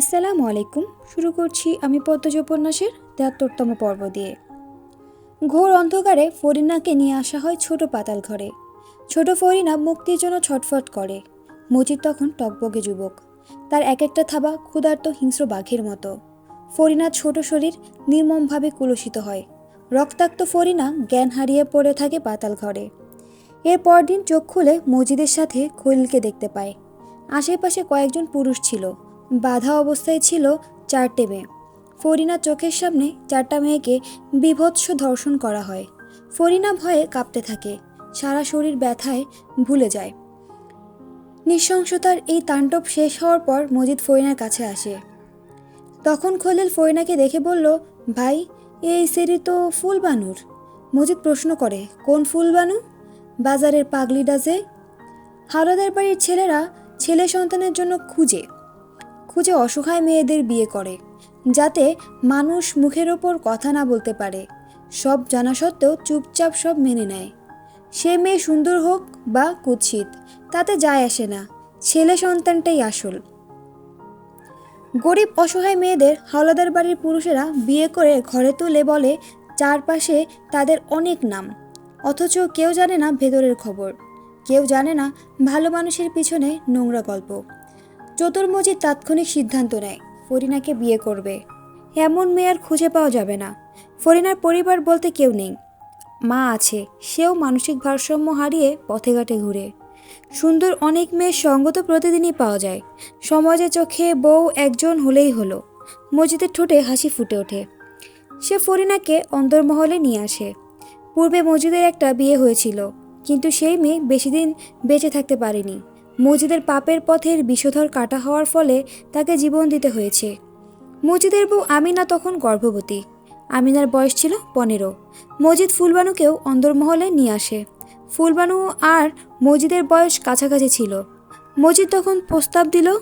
আসসালামু আলাইকুম। শুরু করছি আমি পদ্মজ উপন্যাসের তেহাত্তরতম পর্ব দিয়ে। ঘোর অন্ধকারে ফরিনাকে নিয়ে আসা হয় ছোট পাতাল ঘরে। ছোট ফরিনা মুক্তির জন্য ছটফট করে। মজিদ তখন টকবগে যুবক। তার এক একটা থাবা ক্ষুধার্ত হিংস্র বাঘের মতো। ফরিনার ছোট শরীর নির্মমভাবে কুলসিত হয়। রক্তাক্ত ফরিনা জ্ঞান হারিয়ে পড়ে থাকে পাতাল ঘরে। এর পরদিন চোখ খুলে মজিদের সাথে খলিলকে দেখতে পায়। আশেপাশে কয়েকজন পুরুষ ছিল। বাধা অবস্থায় ছিল চারটে মেয়ে। ফরিনা চোখের সামনে চারটা মেয়েকে বিভৎস ধর্ষণ করা হয়। ফরিনা ভয়ে কাঁপতে থাকে, সারা শরীর ব্যথায় ভুলে যায়। নৃশংসতার এই তাণ্ডব শেষ হওয়ার পর মজিদ ফরিনার কাছে আসে। তখন খলিল ফরিনাকে দেখে বলল, ভাই, এই সেরি তো ফুলবানুর। মজিদ প্রশ্ন করে, কোন ফুলবানু? বাজারের পাগলি ডাজে? হাওলাদার বাড়ির ছেলেরা ছেলে সন্তানের জন্য খুঁজে। খুঁজে অসহায় মেয়েদের বিয়ে করে, যাতে মানুষ মুখের ওপর কথা না বলতে পারে। সব জানা সত্ত্বেও চুপচাপ সব মেনে নেয়। সে মেয়ে সুন্দর হোক বা কুৎসিত, তাতে যায় আসে না। ছেলে সন্তানটাই আসল। গরিব অসহায় মেয়েদের হাওলাদার বাড়ির পুরুষেরা বিয়ে করে ঘরে তুলে বলে, চারপাশে তাদের অনেক নাম। অথচ কেউ জানে না ভেতরের খবর। কেউ জানে না ভালো মানুষের পিছনে নোংরা গল্প। চতুর্মজিদ তাৎক্ষণিক সিদ্ধান্ত নেয়, ফরিনাকে বিয়ে করবে। এমন মেয়ে আর খুঁজে পাওয়া যাবে না। ফরিনার পরিবার বলতে কেউ নেই। মা আছে, সেও মানসিক ভারসাম্য হারিয়ে পথে ঘাটে ঘুরে। সুন্দর অনেক মেয়ের সঙ্গ তো প্রতিদিনই পাওয়া যায়। সমাজে চোখে বউ একজন হলেই হলো। মসজিদের ঠোঁটে হাসি ফুটে ওঠে। সে ফরিনাকে অন্দরমহলে নিয়ে আসে। পূর্বে মসজিদের একটা বিয়ে হয়েছিল, কিন্তু সেই মেয়ে বেশি দিন বেঁচে থাকতে পারেনি। মসজিদের পাপের পথের বিষধর কাটা হওয়ার ফলে তাকে জীবন দিতে হয়েছে। মসজিদের বউ আমিনা তখন গর্ভবতী। আমিনার বয়স ছিল পনেরো। মসজিদ ফুলবানুকেও অন্দরমহলে নিয়ে আসে। ফুলবানু আর মসজিদের বয়স কাছাকাছি ছিল। মসজিদ তখন প্রস্তাব দিল,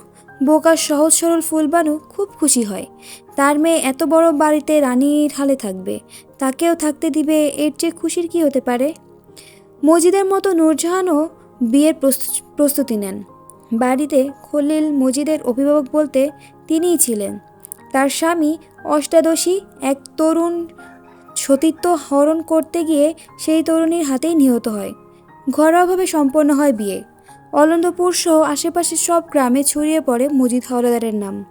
বোকার সহজ সরল ফুলবানু খুব খুশি হয়। তার মেয়ে এত বড় বাড়িতে রানীর হালে থাকবে। তাকেও থাকতে দিবে, এর চেয়ে খুশির কি হতে পারে? মজিদের মতো নূরজাহানও বিয়ের প্রস্তুত- নেন। বাড়িতে খলিল মজিদের অভিভাবক বলতে তিনিই ছিলেন। তার স্বামী অষ্টাদশী এক তরুণ সতীত্ব হরণ করতে গিয়ে সেই তরুণীর হাতেই নিহত হয়। ঘরোয়াভাবে সম্পন্ন হয় বিয়ে। অলন্দপুর সহ আশেপাশের সব গ্রামে ছড়িয়ে পড়ে মজিদ হলদারের নাম।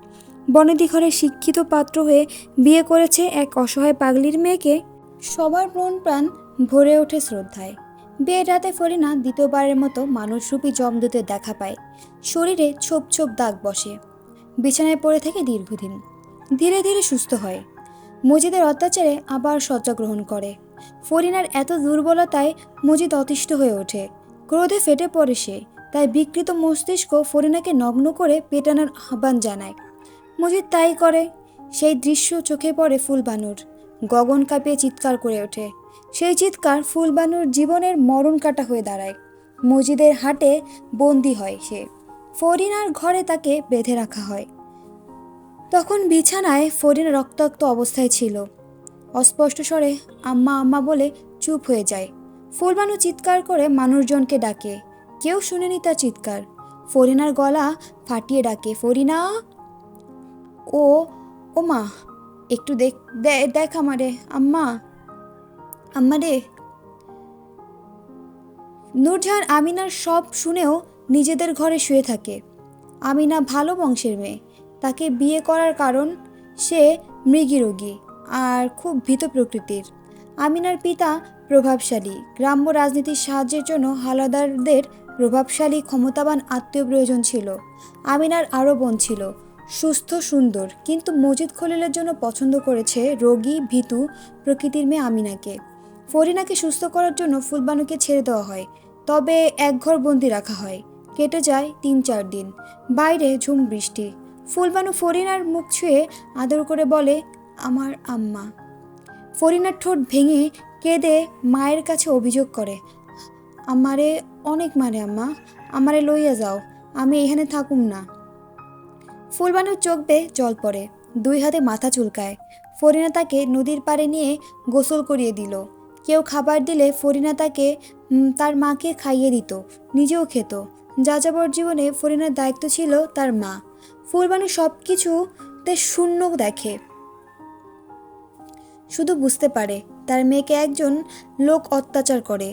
বনেদি ঘরে শিক্ষিত পাত্র হয়ে বিয়ে করেছে এক অসহায় পাগলির মেয়েকে। সবার মন প্রাণ ভরে ওঠে শ্রদ্ধায়। বিয়ের রাতে ফরিনা দ্বিতীয়বারের মতো মানুষরূপী জমদূতের দেখা পায়। শরীরে ছোপ ছোপ দাগ বসে। বিছানায় পড়ে থেকে দীর্ঘদিন। ধীরে ধীরে সুস্থ হয়। মজিদের অত্যাচারে আবার শয্যা গ্রহণ করে। ফরিনার এত দুর্বলতায় মজিদ অতিষ্ঠ হয়ে ওঠে। ক্রোধে ফেটে পড়ে সে। তাই বিকৃত মস্তিষ্ক ফরিনাকে নগ্ন করে পেটানোর আহ্বান জানায়। মজিদ তাই করে। সেই দৃশ্য চোখে পড়ে ফুলবানুর। গগন কাঁপিয়ে চিৎকার করে ওঠে। সেই চিৎকার ফুলবানুর জীবনের মরণ কাটা হয়ে দাঁড়ায়। মসজিদের হাটে বন্দি হয় সে। ফরিনার ঘরে তাকে বেঁধে রাখা হয়। তখন বিছানায় ফরিনা রক্তাক্ত অবস্থায় ছিল। অস্পষ্ট স্বরে, আম্মা আম্মা বলে চুপ হয়ে যায়। ফুলবানু চিৎকার করে মানুষজনকে ডাকে। কেউ শুনেনি তার চিৎকার। ফরিনার গলা ফাটিয়ে ডাকে, ফরিনা! ও ও মা একটু দেখ দেখ আমারে, আম্মা! আম্মা রে নূরজাহান আমিনার সব শুনেও নিজেদের ঘরে শুয়ে থাকে। আমিনা ভালো বংশের মেয়ে। তাকে বিয়ে করার কারণ সে মৃগীরোগী আর খুব ভীত প্রকৃতির। আমিনার পিতা প্রভাবশালী। গ্রাম্য রাজনীতির সাহায্যের জন্য হালাদারদের প্রভাবশালী, ক্ষমতাবান আত্মীয় প্রয়োজন ছিল। আমিনার আরও বোন ছিল। সুস্থ, সুন্দর। কিন্তু মজিদ খলিলের জন্য পছন্দ করেছে রোগী, ভীতু প্রকৃতির মেয়ে আমিনাকে। ফরিনাকে সুস্থ করার জন্য ফুলবানুকে ছেড়ে দেওয়া হয়, তবে এক ঘর বন্দি রাখা হয়। কেটে যায় তিন চার দিন। বাইরে ঝুম বৃষ্টি। ফুলবানু ফরিনার মুখ ছুঁয়ে আদর করে বলে, আমার আম্মা। ফরিনার ঠোঁট ভেঙে কেঁদে মায়ের কাছে অভিযোগ করে, আমারে অনেক মারে আম্মা, আমারে লইয়া যাও, আমি এখানে থাকুম না। ফুলবানুর চোখ বেয়ে জল পড়ে, দুই হাতে মাথা চুলকায়। ফরিনা তাকে নদীর পাড়ে নিয়ে গোসল করিয়ে দিল। কেউ খাবার দিলে ফরিনা তাকে তার মাকে খাইয়ে দিত, নিজেও খেত। যাযাবর জীবনে ফরিনার দায়িত্ব ছিল তার মা। ফুলবানু সব কিছুতে শূন্য দেখে। শুধু বুঝতে পারে, তার মেয়েকে একজন লোক অত্যাচার করে।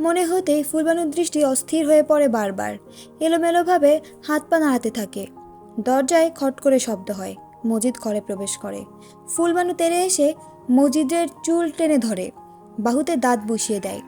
মনে হতেই ফুলবানুর দৃষ্টি অস্থির হয়ে পড়ে বারবার। এলোমেলোভাবে হাত পা নাড়াতে থাকে। দরজায় খট করে শব্দ হয়, মজিদ ঘরে প্রবেশ করে। ফুলবানু তেরে এসে মজিদের চুল টেনে ধরে। বাহুতে দাঁত বসিয়ে দেয়।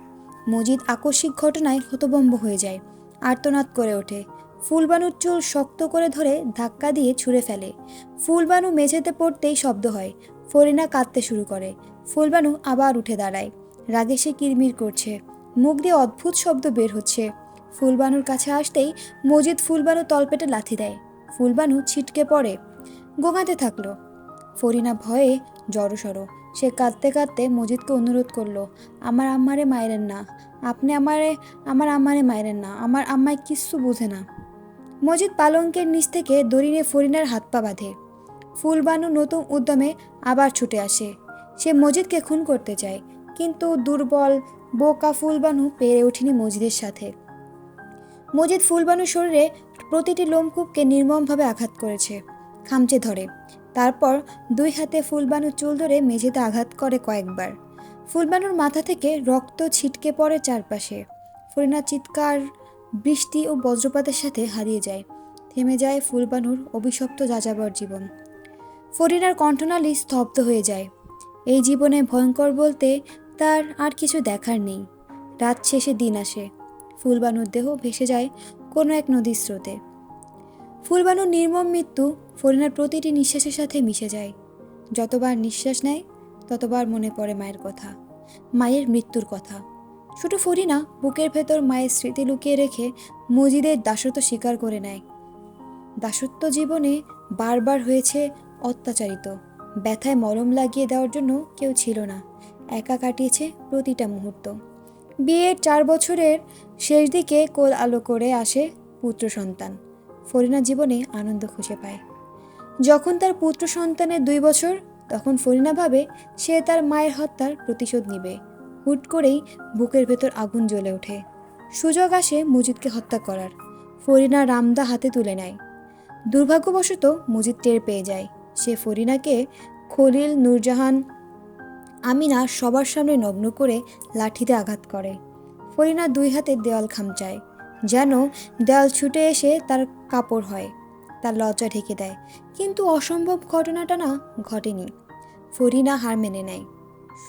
মজিদ আকস্মিক ঘটনায় হতভম্ব হয়ে যায়। আর্তনাদ করে ওঠে। ফুলবানুর চুল শক্ত করে ধরে ধাক্কা দিয়ে ছুঁড়ে ফেলে। ফুলবানু মেঝেতে পড়তেই শব্দ হয়। ফরিনা কাঁদতে শুরু করে। ফুলবানু আবার উঠে দাঁড়ায়। রাগে সে কিরমির করছে। মুখ দিয়ে অদ্ভুত শব্দ বের হচ্ছে। ফুলবানুর কাছে আসতেই মজিদ ফুলবানু তলপেটে লাথি দেয়। ফুলবানু ছিটকে পড়ে। গোঙাতে থাকল। ফরিনা ভয়ে জড়সড়। সে কাঁদতে কাঁদতে মজিদকে অনুরোধ করল, আমার আম্মারে মায়েরেন না। আপনি আমারে, আমার আম্মারে মায়েরেন না। আমার আম্মায় কিচ্ছু বুঝে না। মজিদ পালঙ্কের নিচ থেকে দড়ি নিয়ে ফরিনার হাত পা বাঁধে। ফুলবানু নতুন উদ্যমে আবার ছুটে আসে। সে মজিদকে খুন করতে চায়, কিন্তু দুর্বল, বোকা ফুলবানু পেরে ওঠেনি মজিদের সাথে। মজিদ ফুলবানুর শরীরে প্রতিটি লোমকূপকে নির্মমভাবে আঘাত করেছে, খামচে ধরে। তারপর দুই হাতে ফুলবানুর চুল ধরে মেঝেতে আঘাত করে কয়েকবার। ফুলবানুর মাথা থেকে রক্ত ছিটকে পড়ে চারপাশে। ফরিনার চিৎকার, বৃষ্টি ও বজ্রপাতের সাথে হারিয়ে যায়। থেমে যায় ফুলবানুর অভিশপ্ত যাযাবর জীবন। ফরিনার কণ্ঠনালী স্তব্ধ হয়ে যায়। এই জীবনে ভয়ঙ্কর বলতে তার আর কিছু দেখার নেই। রাত শেষে দিন আসে। ফুলবানুর দেহ ভেসে যায় কোনো এক নদীর স্রোতে। ফুলবানুর নির্মম মৃত্যু ফরিনার প্রতিটি নিঃশ্বাসের সাথে মিশে যায়। যতবার নিঃশ্বাস নেয়, ততবার মনে পড়ে মায়ের কথা, মায়ের মৃত্যুর কথা। ছোট ফরিনা বুকের ভেতর মায়ের স্মৃতি লুকিয়ে রেখে মজিদের দাসত্ব স্বীকার করে নেয়। দাসত্ব জীবনে বারবার হয়েছে অত্যাচারিত, ব্যথায় মলম লাগিয়ে দেওয়ার জন্য কেউ ছিল না, একা কাটিয়েছে প্রতিটা মুহূর্ত। বিয়ের চার বছরের শেষ দিকে কোল আলো করে আসে পুত্র সন্তান। ফরিনা জীবনে আনন্দ খুঁজে পায়। যখন তার পুত্র সন্তানের দুই বছর, তখন ফরিনা ভাবে সে তার মায়ের হত্যার প্রতিশোধ নিবে। হুট করেই বুকের ভেতর আগুন জ্বলে ওঠে। সুযোগ আসে মুজিদকে হত্যা করার। ফরিনা রামদা হাতে তুলে নেয়। দুর্ভাগ্যবশত মুজিদ টের পেয়ে যায়। সে ফরিনাকে খলিল, নূরজাহান, আমিনা সবার সামনে নগ্ন করে লাঠিতে আঘাত করে। ফরিনা দুই হাতে দেওয়াল খামচায়, যেন দেওয়াল ছুটে এসে তার কাপড় হয়। তার লজ্জা ঢেকে দেয়। কিন্তু অসম্ভব ঘটনাটা না ঘটেনি। ফরিনা হার মেনে নেয়।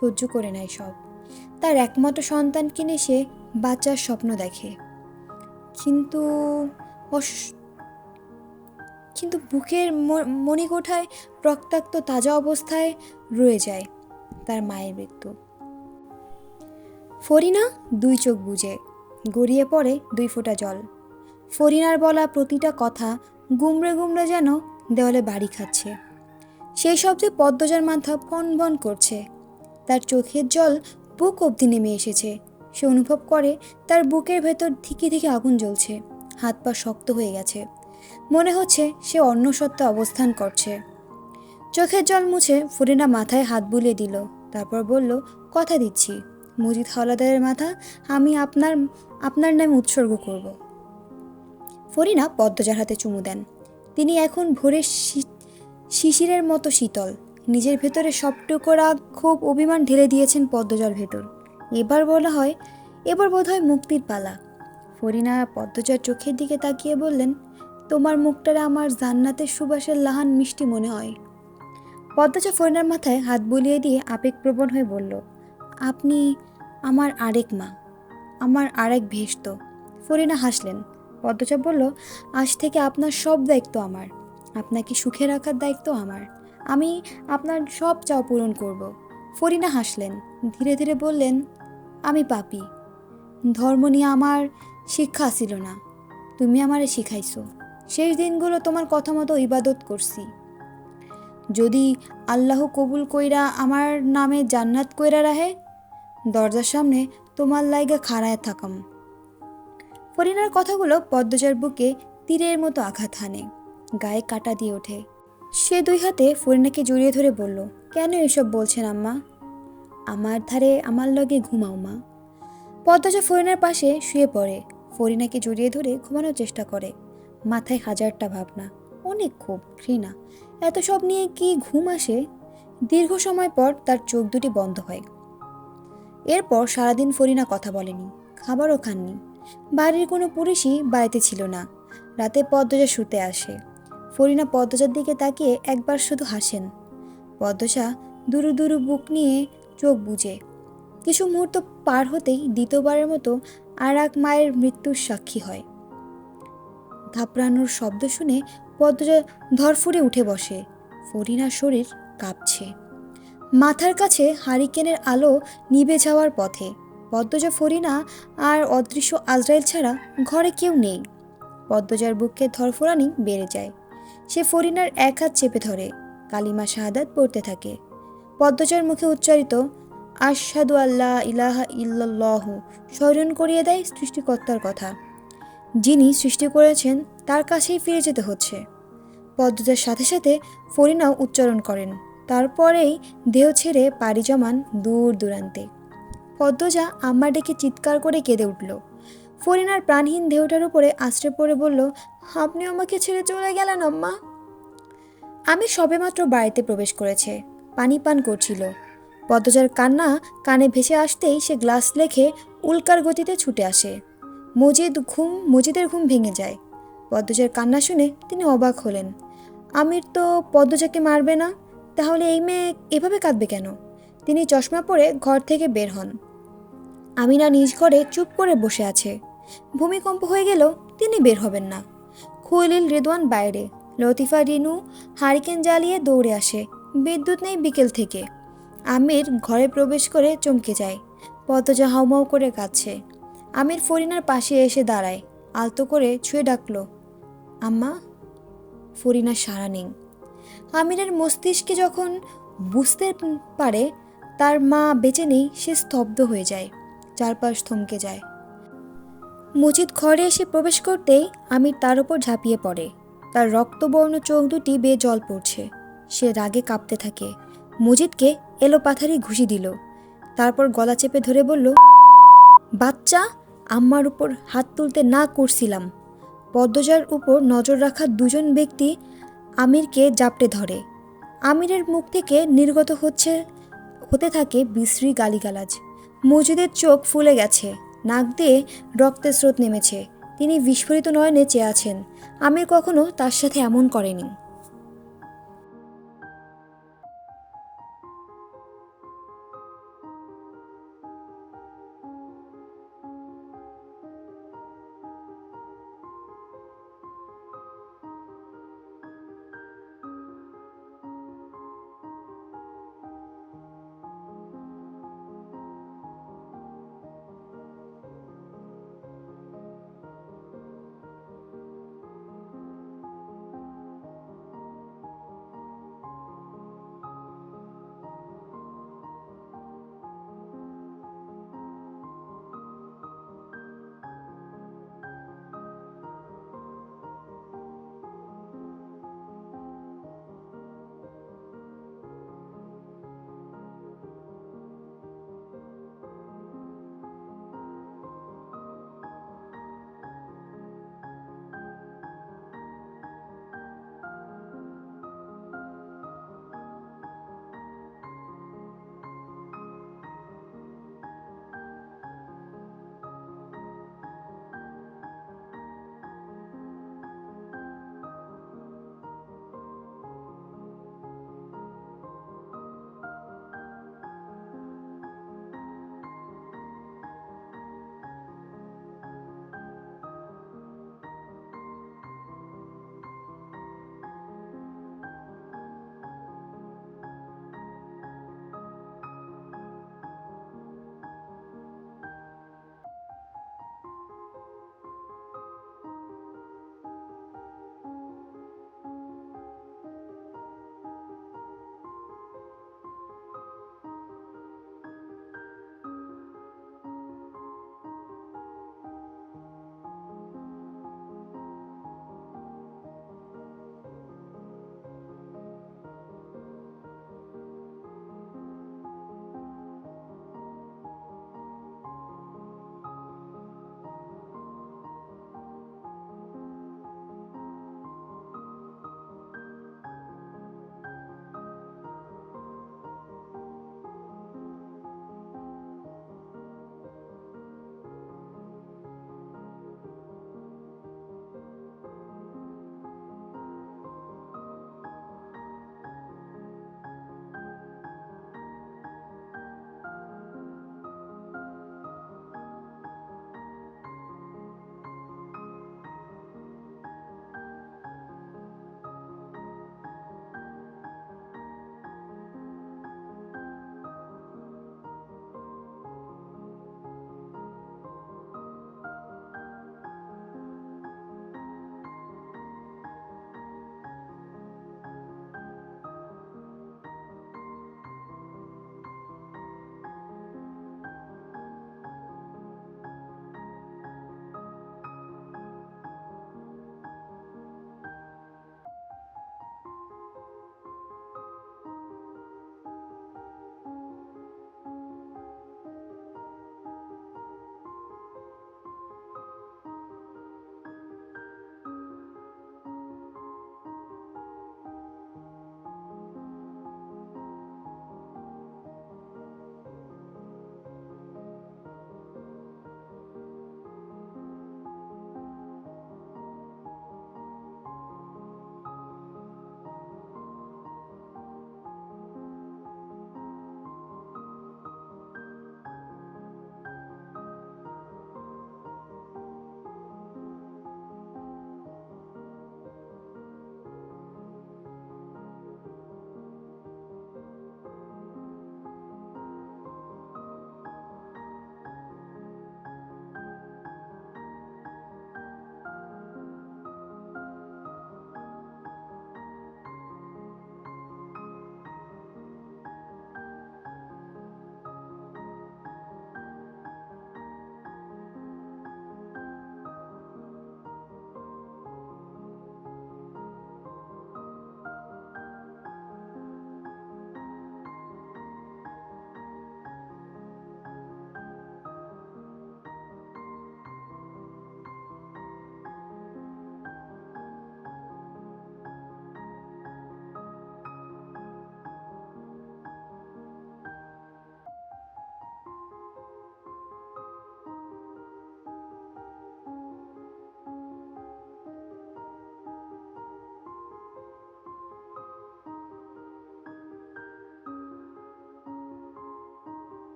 সহ্য করে নেয় সব। তার একমাত্র সন্তান কিনে সে বাচ্চার স্বপ্ন দেখে। কিন্তু কিন্তু বুকের ম- মণিকোঠায় রক্তাক্ত তাজা অবস্থায় রয়ে যায় তার মায়ের মৃত্যু। ফরিনা দুই চোখ বুঝে গড়িয়ে পড়ে দুই ফোঁটা জল। ফরিনার বলা প্রতিটা কথা গুমড়ে গুমড়ে যেন দেওয়ালে বাড়ি খাচ্ছে। সেই শব্দে পদ্মজার মাথা ফন ভন করছে। তার চোখের জল বুক অবধি নেমে এসেছে। সে অনুভব করে তার বুকের ভেতর ধিকে ধিকে আগুন জ্বলছে। হাত পা শক্ত হয়ে গেছে। মনে হচ্ছে সে অন্য সত্ত্বে অবস্থান করছে। চোখের জল মুছে ফরিনা মাথায় হাত বুলিয়ে দিল। তারপর বলল, কথা দিচ্ছি। মুজিদ হাওলাদারের মাথা আমি আপনার আপনার নামে উৎসর্গ করব। ফরিনা পদ্মজার হাতে চুমু দেন। তিনি এখন ভোরের শিশিরের মতো শীতল। নিজের ভেতরে সবটুকু রাগ খুব অভিমান ঢেলে দিয়েছেন পদ্মজার ভেতর। এবার বলা হয়, এবার বোধহয় মুক্তির পালা। ফরিনা পদ্মজার চোখের দিকে তাকিয়ে বললেন, তোমার মুখটারে আমার জান্নাতের সুবাসের লাহান মিষ্টি মনে হয়। পদ্মজা ফরিনার মাথায় হাত বুলিয়ে দিয়ে আবেগপ্রবণ হয়ে বলল, আপনি আমার আরেক মা, আমার আরেক ভেস্ত ফরিনা হাসলেন পদ্মজা বলল, আজ থেকে আপনার সব দায়িত্ব আমার। আপনাকে সুখে রাখার দায়িত্ব আমার। আমি আপনার সব চাও পূরণ করব। ফরিনা হাসলেন, ধীরে ধীরে বললেন, আমি পাপি। ধর্ম নিয়ে আমার শিক্ষা ছিল না। তুমি আমারে শিখাইছো। শেষ দিনগুলো তোমার কথা মতো ইবাদত করছি। যদি আল্লাহ কবুল কইরা আমার নামে জান্নাত কইরা রাহে দরজার সামনে তোমার লাইগা খাড়ায় থাকাম। ফরিনার কথাগুলো পদ্মজার বুকে তীরের মতো আঘাত হানে, গায়ে কাটা দিয়ে ওঠে। সে দুই হাতে ফরিনাকে জড়িয়ে ধরে বলল, কেন এসব বলছেন আম্মা? আমার ধারে আমার লগে ঘুমাও মা। পদ্মজা ফরিনার পাশে শুয়ে পড়ে। ফরিনাকে জড়িয়ে ধরে ঘুমানোর চেষ্টা করে। মাথায় হাজারটা ভাবনা। অনেক ক্ষোভ, ঘৃণা। এত সব নিয়ে কি ঘুম আসে? দীর্ঘ সময় পর তার চোখ দুটি বন্ধ হয়। এরপর সারাদিন ফরিনা কথা বলেনি, খাবারও খাননি। বাড়ির কোনো পুরুষই বাড়িতে ছিল না। রাতে পদ্মজা শুতে আসে। ফরিনা পদ্মজার দিকে তাকিয়ে একবার শুধু হাসেন। পদ্মজা দুরু দুরু বুক নিয়ে চোখ বুজে। কিছু মুহূর্ত পার হতেই দ্বিতীয়বারের মতো আর এক মায়ের মৃত্যুর সাক্ষী হয়। ঘাবড়ানোর শব্দ শুনে পদ্মজা ধরফুরে উঠে বসে। ফরিনার শরীর কাঁপছে। মাথার কাছে হারিকেনের আলো নিভে যাওয়ার পথে পদ্মজা ফরিনা আর অদৃশ্য আজরাইল ছাড়া ঘরে কেউ নেই। পদ্মজার বুকে ধরফরানি বেড়ে যায়। সে ফরিনার এক হাত চেপে ধরে, কালিমা শাহাদাত পড়তে থাকে। পদ্মজার মুখে উচ্চারিত, আশহাদু আল্লাহ ইলাহা ইল্লাল্লাহ স্মরণ করিয়ে দেয় সৃষ্টিকর্তার কথা। যিনি সৃষ্টি করেছেন, তার কাছেই ফিরে যেতে হচ্ছে। পদ্মজার সাথে সাথে ফরিনাও উচ্চারণ করেন। তারপরেই দেহ ছেড়ে পাড়ি জমান দূর দূরান্তে। পদ্মজা আম্মা ডেকে চিৎকার করে কেঁদে উঠল। ফরিনার প্রাণহীন দেহটার উপরে আশ্রে পড়ে বলল, আপনি আমাকে ছেড়ে চলে গেলেন, আম্মা? আমি সবেমাত্র বাড়িতে প্রবেশ করেছে, পানি পান করছিল। পদ্মজার কান্না কানে ভেসে আসতেই সে গ্লাস লেখে, উল্কার গতিতে ছুটে আসে। মজিদ ঘুম, মজিদের ঘুম ভেঙে যায়। পদ্মজার কান্না শুনে তিনি অবাক হলেন। আমির তো পদ্মজাকে মারবে না, তাহলে এই মেয়ে এভাবে কাঁদবে কেন? তিনি চশমা পরে ঘর থেকে বের হন। আমিনা নিজ ঘরে চুপ করে বসে আছে। ভূমিকম্প হয়ে গেলেও তিনি বের হবেন না। খুলিল রেদওয়ান বাইরে। লতিফা রিনু হারিকেন জ্বালিয়ে দৌড়ে আসে। বিদ্যুৎ নেই বিকেল থেকে। আমির ঘরে প্রবেশ করে চমকে যায়। পদ্মজা হাউমাউ করে কাঁদছে। আমির ফরিনার পাশে এসে দাঁড়ায়। আলতো করে ছুঁয়ে ডাকলো, আম্মা, ফরিনা সারা নেই। আমিরের মস্তিষ্কে যখন বুঝতে পারে, তার মা বেঁচে নেই, সে স্তব্ধ হয়ে যায়। চারপাশ থমকে যায়। মজিদ ঘরে এসে প্রবেশ করতেই আমির তার উপর ঝাঁপিয়ে পড়ে। তার রক্তবর্ণ চোখ দুটি বেয়ে জল পড়ছে। সে রাগে কাঁপতে থাকে। মজিদকে এলো পাথারি ঘুষি দিল। তারপর গলা চেপে ধরে বলল, বাচ্চা, আম্মার উপর হাত তুলতে না করছিলাম। পদ্মজার উপর নজর রাখা দুজন ব্যক্তি আমিরকে জাপটে ধরে। আমিরের মুখ থেকে নির্গত হচ্ছে, হতে থাকে বিশ্রী গালিগালাজ। মজিদের চোখ ফুলে গেছে, নাক দিয়ে রক্তের স্রোত নেমেছে। তিনি বিস্ফোরিত নয়নে চেয়ে আছেন, আমির কখনো তার সাথে এমন করেনি।